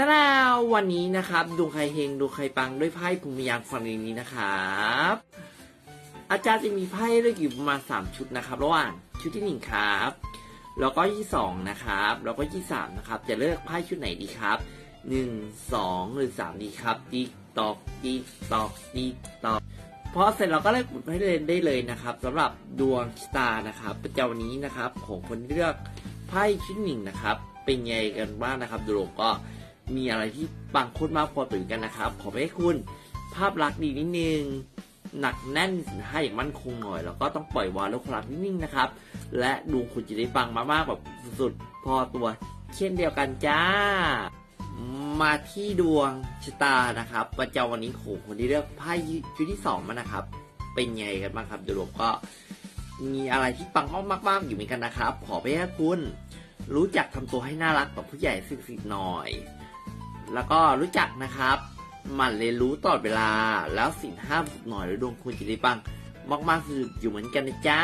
ตาดาวันนี้นะครับดวงใครเฮงดวงใครปังด้วยไพ่ภูมิยางฝั่งนี้นะครับ อาจารย์จะมีไพ่เลือกอยู่ประมาณสามชุดนะครับระหว่างชุดที่หนึ่งครับแล้วก็ที่สองนะครับแล้วก็ที่สามนะครับ จะเลือกไพ่ชุดไหนดีครับหนึ่งสองหรือสามดีครับติ๊กตอกติ๊กตอกติ๊กตอกพอเสร็จเราก็เลือกบุตรให้เล่นได้เลยนะครับสำหรับดวงชะตานะครับประจำวันนี้นะครับของคนที่เลือกไพ่ชุดหนึ่งนะครับ เป็นไงกันบ้างนะครับดวงก็ มีอะไรที่ปังคตรมากพอตื่นกันนะครับ ขอให้คุณภาพลักษณ์ดีนิดนึงหนักแน่นสินห้าอย่างมั่นคงหน่อย แล้วก็ต้องปล่อยวางแล้วคลักนิ่งๆนะครับ และดวงคุณจะได้ปังมากๆแบบสุดๆ พอตัวเช่นเดียวกันจ้า มาที่ดวงชะตานะครับประจำวันนี้ของคนที่เลือกไพ่ชุดที่สองมานะครับ เป็นไงกันบ้างครับโดยรวมก็มีอะไรที่ปังมากๆอยู่เหมือนกันนะครับ ขอไปให้คุณ รู้จักทำตัวให้น่ารักต่อผู้ใหญ่สิกๆหน่อย แล้วก็รู้จักนะครับหมั่นเรียนรู้ตลอดเวลา แล้วสิ่งห้ามหน่อยแล้วดวงคุณจะได้ปัง มากๆสุดอยู่เหมือนกันนะจ๊ะ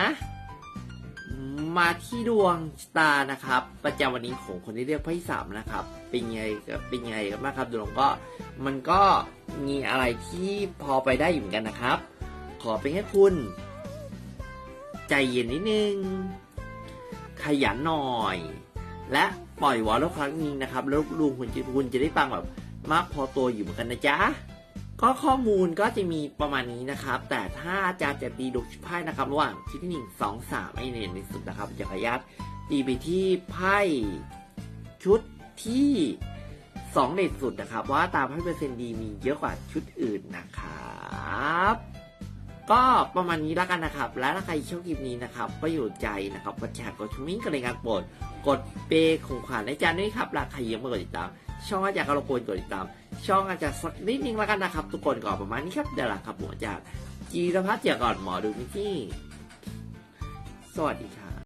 มาที่ดวงชะตานะครับ ประจำวันนี้ของคนที่เรียกไพ่สามนะครับ เป็นไงกับเป็นไงกันบ้างครับดวงก็มันก็มีอะไรที่พอไปได้อยู่เหมือนกันนะครับ ขอเป็นแค่คุณ ใจเย็นนิดนึง ขยันหน่อย และ ปล่อยวอลแล้วครั้งนี้นะครับแล้วลุงคุณจะคุณจะได้ปังแบบมากพอตัวอยู่เหมือนกันนะจ๊ะก็ข้อมูลก็จะมีประมาณนี้นะครับ แต่ถ้าอาจารย์จะตีดวงไพ่นะครับระหว่างที่ที่หนึ่งสองสามไอเนนในสุดนะครับจะขออนุญาตตีไปที่ไพ่ชุดที่สองเด็ดสุดนะครับ ว่าตามไพ่เปอร์เซ็นต์ดีมีเยอะกว่าชุดอื่นนะครับ ก็ประมาณนี้แล้วกันนะครับ และถ้าใครชอบคลิปนี้นะครับ ก็อยู่ใจนะครับกดแชร์กดชมมิ่งกันในงานโปรด กดเปย์ของขวัญในจานด้วยครับราใครยังไม่กดติดตาม ช่องอาจารย์ก็รบกวนกดติดตาม ช่องอาจารย์สักนิดนึงแล้วกันนะครับ ทุกคนก็ประมาณนี้ครับเดี๋ยวละครับผมอาจารย์จีรพัฒน์เจียก่อนหมอดูมิที่สวัสดีครับ